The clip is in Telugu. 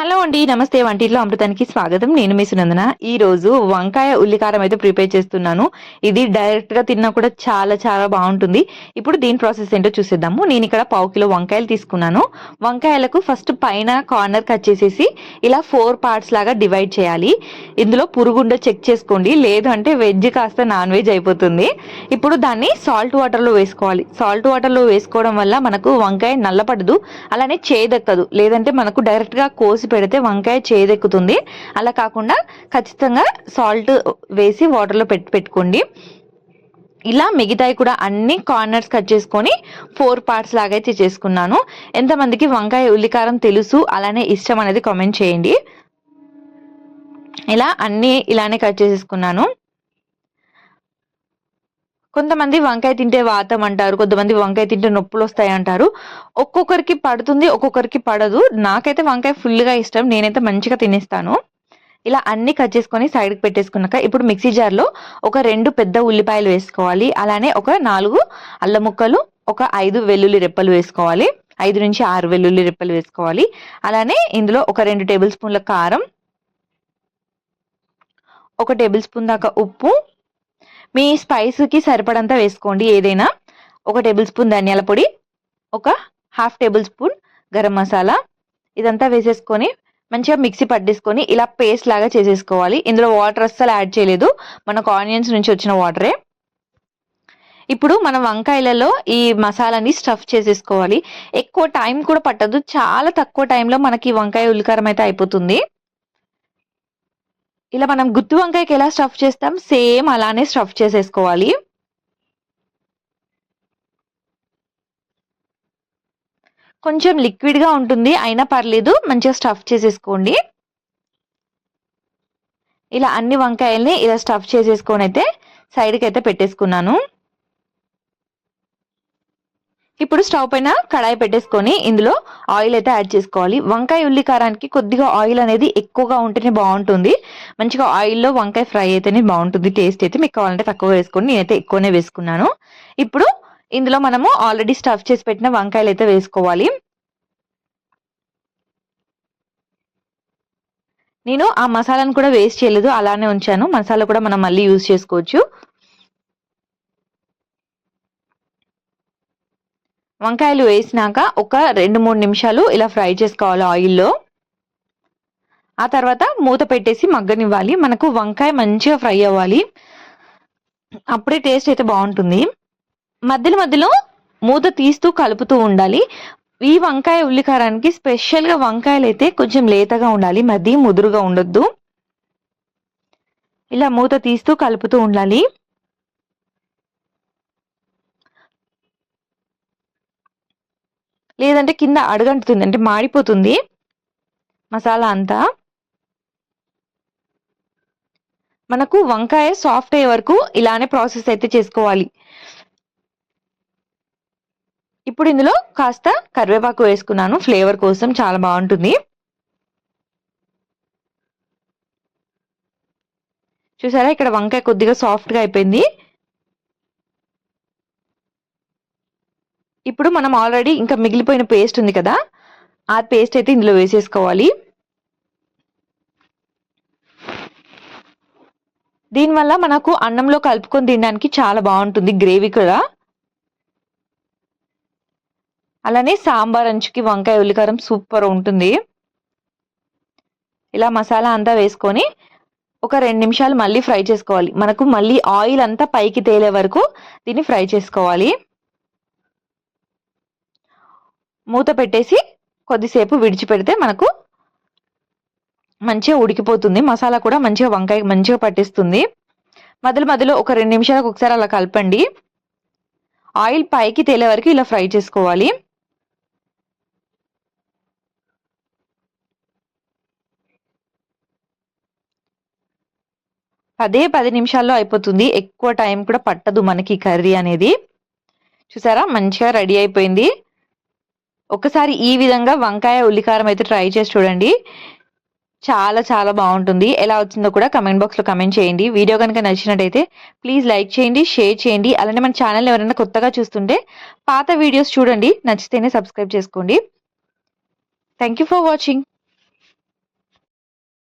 హలో అండి నమస్తే వంటిలో అమృతానికి స్వాగతం. నేను మీ సునందన. ఈ రోజు వంకాయ ఉల్లికారం అయితే ప్రిపేర్ చేస్తున్నాను. ఇది డైరెక్ట్గా తిన్నా కూడా చాలా చాలా బాగుంటుంది. ఇప్పుడు దీని ప్రాసెస్ ఏంటో చూసేద్దాము. నేను ఇక్కడ పావు కిలో వంకాయలు తీసుకున్నాను. వంకాయలకు ఫస్ట్ పైన కార్నర్ కట్ చేసేసి ఇలా ఫోర్ పార్ట్స్ లాగా డివైడ్ చేయాలి. ఇందులో పురుగుండో చెక్ చేసుకోండి. లేదు అంటే వెజ్ కాస్త నాన్ వెజ్ అయిపోతుంది. ఇప్పుడు దాన్ని సాల్ట్ వాటర్లో వేసుకోవాలి. సాల్ట్ వాటర్లో వేసుకోవడం వల్ల మనకు వంకాయ నల్లపడదు. అలానే చేదెక్కదు. లేదంటే మనకు డైరెక్ట్గా కోసి పెడితే వంకాయ చేదెక్కుతుంది. అలా కాకుండా ఖచ్చితంగా సాల్ట్ వేసి వాటర్లో పెట్టి పెట్టుకోండి. ఇలా మిగతాయి కూడా అన్ని కార్నర్స్ కట్ చేసుకొని ఫోర్ పార్ట్స్ లాగైతే చేసుకున్నాను. ఎంతమందికి వంకాయ ఉల్లికారం తెలుసు అలానే ఇష్టం అనేది కామెంట్ చేయండి. ఇలా అన్ని ఇలానే కట్ చేసేసుకున్నాను. కొంతమంది వంకాయ తింటే వాతం అంటారు కొంతమంది వంకాయ తింటే నొప్పులు వస్తాయి అంటారు. ఒక్కొక్కరికి పడుతుంది ఒక్కొక్కరికి పడదు. నాకైతే వంకాయ ఫుల్గా ఇష్టం నేనైతే మంచిగా తినేస్తాను. ఇలా అన్ని కట్ చేసుకొని సైడ్కి పెట్టేసుకున్నాక ఇప్పుడు మిక్సీ జార్లో ఒక రెండు పెద్ద ఉల్లిపాయలు వేసుకోవాలి. అలానే ఒక నాలుగు అల్లం ముక్కలు ఒక ఐదు వెల్లుల్లి రెప్పలు వేసుకోవాలి. ఐదు నుంచి ఆరు వెల్లుల్లి రెప్పలు వేసుకోవాలి. అలానే ఇందులో ఒక రెండు టేబుల్ స్పూన్ల కారం ఒక టేబుల్ స్పూన్ దాకా ఉప్పు మీ స్పైస్కి సరిపడంతా వేసుకోండి ఏదైనా. ఒక టేబుల్ స్పూన్ ధనియాల పొడి ఒక half tablespoon garam masala. ఇదంతా వేసేసుకొని మంచిగా మిక్సీ పట్టేసుకొని ఇలా పేస్ట్ లాగా చేసేసుకోవాలి. ఇందులో వాటర్ అస్సలు యాడ్ చేయలేదు. మనకు ఆనియన్స్ నుంచి వచ్చిన వాటరే. ఇప్పుడు మనం వంకాయలలో ఈ మసాలాని స్టఫ్ చేసేసుకోవాలి. ఎక్కువ టైం కూడా పట్టదు. చాలా తక్కువ టైంలో మనకి వంకాయ ఉల్లికారం అయితే అయిపోతుంది. ఇలా మనం గుత్తి వంకాయకి ఎలా స్టఫ్ చేస్తాం? సేమ్ అలానే స్టఫ్ చేసేసుకోవాలి. కొంచెం లిక్విడ్గా ఉంటుంది అయినా పర్లేదు మంచిగా స్టఫ్ చేసేసుకోండి. ఇలా అన్ని వంకాయల్ని ఇలా స్టఫ్ చేసేసుకొని అయితే సైడ్కి అయితే పెట్టేసుకున్నాను. ఇప్పుడు స్టవ్ పైన కడాయి పెట్టేసుకొని ఇందులో ఆయిల్ అయితే యాడ్ చేసుకోవాలి. వంకాయ ఉల్లి కారానికి కొద్దిగా ఆయిల్ అనేది ఎక్కువగా ఉంటేనే బాగుంటుంది. మంచిగా ఆయిల్లో వంకాయ ఫ్రై అయితేనే బాగుంటుంది. టేస్ట్ అయితే మీకు కావాలంటే తక్కువ వేసుకోండి. నేనైతే ఎక్కువనే వేసుకున్నాను. ఇప్పుడు ఇందులో మనము ఆల్రెడీ స్టఫ్ చేసి పెట్టిన వంకాయలు అయితే వేసుకోవాలి. నేను ఆ మసాలాను కూడా వేస్ట్ చేయలేదు. అలానే ఉంచాను. మసాలా కూడా మనం మళ్ళీ యూజ్ చేసుకోవచ్చు. వంకాయలు వేసినాక ఒక రెండు మూడు నిమిషాలు ఇలా ఫ్రై చేసుకోవాలి ఆయిల్లో. ఆ తర్వాత మూత పెట్టేసి మగ్గనివ్వాలి. మనకు వంకాయ మంచిగా ఫ్రై అవ్వాలి. అప్పుడే టేస్ట్ అయితే బాగుంటుంది. మధ్యలో మధ్యలో మూత తీస్తూ కలుపుతూ ఉండాలి. ఈ వంకాయ ఉల్లికారానికి స్పెషల్గా వంకాయలు అయితే కొంచెం లేతగా ఉండాలి. మధ్య ముదురుగా ఉండొద్దు. ఇలా మూత తీస్తూ కలుపుతూ ఉండాలి. లేదంటే కింద అడగంటుతుంది అంటే మాడిపోతుంది. మసాలా అంతా. మనకు వంకాయ సాఫ్ట్ అయ్యే వరకు ఇలానే ప్రాసెస్ అయితే చేసుకోవాలి. ఇప్పుడు ఇందులో కాస్త కరివేపాకు వేసుకున్నాను ఫ్లేవర్ కోసం చాలా బాగుంటుంది. చూసారా ఇక్కడ వంకాయ కొద్దిగా సాఫ్ట్గా అయిపోయింది. ఇప్పుడు మనం ఆల్రెడీ ఇంకా మిగిలిపోయిన పేస్ట్ ఉంది కదా ఆ పేస్ట్ అయితే ఇందులో వేసేసుకోవాలి. దీనివల్ల మనకు అన్నంలో కలుపుకొని తినడానికి చాలా బాగుంటుంది గ్రేవీ కూడా. అలానే సాంబార్ అంచుకి వంకాయ ఉల్లికారం సూపర్ ఉంటుంది. ఇలా మసాలా అంతా వేసుకొని ఒక రెండు నిమిషాలు మళ్ళీ ఫ్రై చేసుకోవాలి. మనకు మళ్ళీ ఆయిల్ అంతా పైకి తేలే వరకు దీన్ని ఫ్రై చేసుకోవాలి. మూత పెట్టేసి కొద్దిసేపు విడిచిపెడితే మనకు మంచిగా ఉడికిపోతుంది. మసాలా కూడా మంచిగా వంకాయ మంచిగా పట్టిస్తుంది. మధ్యలో మధ్యలో ఒక రెండు నిమిషాలకు ఒకసారి అలా కలపండి. ఆయిల్ పైకి తేలే వరకు ఇలా ఫ్రై చేసుకోవాలి. పదే పది నిమిషాల్లో అయిపోతుంది. ఎక్కువ టైం కూడా పట్టదు మనకి కర్రీ అనేది. చూసారా? మంచిగా రెడీ అయిపోయింది. ఒకసారి ఈ విధంగా వంకాయ ఉల్లికారం అయితే ట్రై చేసి చూడండి. చాలా చాలా బాగుంటుంది. ఎలా వచ్చిందో కూడా కమెంట్ బాక్స్లో కమెంట్ చేయండి. వీడియో కనుక నచ్చినట్టయితే ప్లీజ్ లైక్ చేయండి షేర్ చేయండి. అలానే మన ఛానల్ ఎవరైనా కొత్తగా చూస్తుంటే పాత వీడియోస్ చూడండి. నచ్చితేనే సబ్స్క్రైబ్ చేసుకోండి. Thank for watching